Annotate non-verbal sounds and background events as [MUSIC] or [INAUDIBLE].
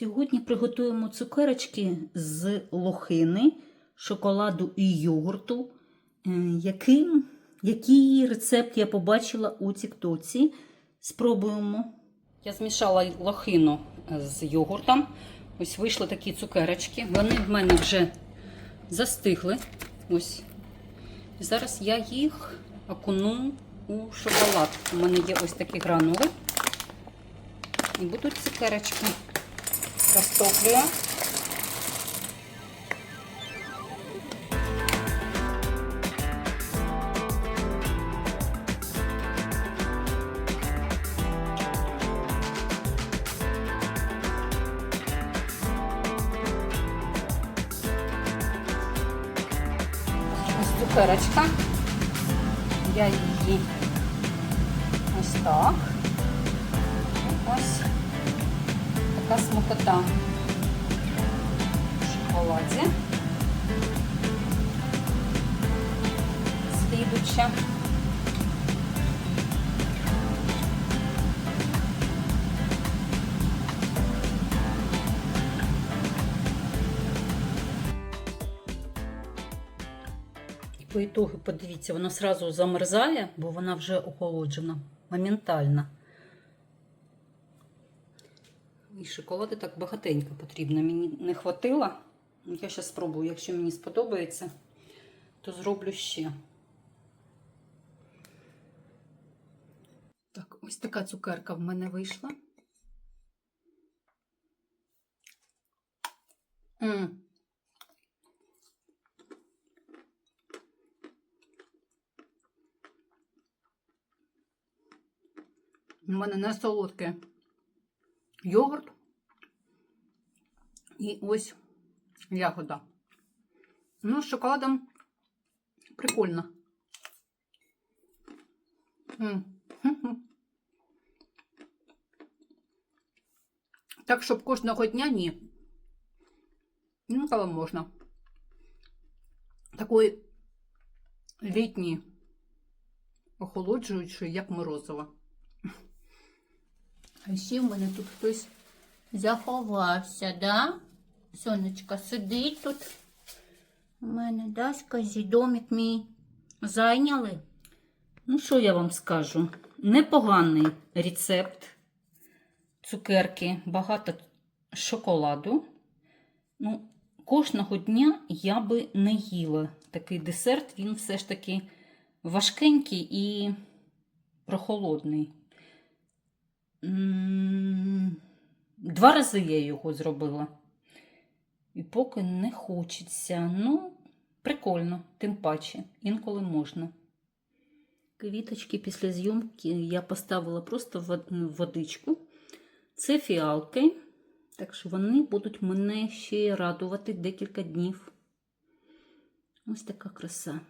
Сьогодні приготуємо цукерочки з лохини, шоколаду і йогурту. Е, Яким, який рецепт я побачила у Тіктоці. Спробуємо. Я змішала лохину з йогуртом. Ось вийшли такі цукерочки. Вони в мене вже застигли. Ось. Зараз я їх окуну у шоколад. У мене є ось такі гранули. І будуть цукерочки. Розтоплюю. Я її ось так. Така смакота в шоколаді. Слідуча. По ітогу, подивіться, вона сразу замерзає, бо вона вже охолоджена моментально. І шоколади так багатенько потрібно. Мені не хватило. Я зараз спробую, якщо мені сподобається, то зроблю ще. Так, ось така цукерка в мене вийшла. М. У мене не солодке йогурт і ось ягода. Ну, з шоколадом прикольно. [LAUGHS] Так, щоб кожного дня ні. Ну, але можна. Такий літній охолоджуючий, як морозиво. А ще в мене тут хтось заховався, да? Сонечка сидить тут. У мене, да, скажі, домик мій зайняли. Ну, що я вам скажу? Непоганий рецепт цукерки, багато шоколаду. Ну, кожного дня я би не їла такий десерт, він все ж таки важкенький і прохолодний. Два рази я його зробила. І поки не хочеться. Ну, прикольно, тим паче, інколи можна. Квіточки після зйомки я поставила просто в водичку. Це фіалки, так що вони будуть мене ще радувати декілька днів. Ось така краса.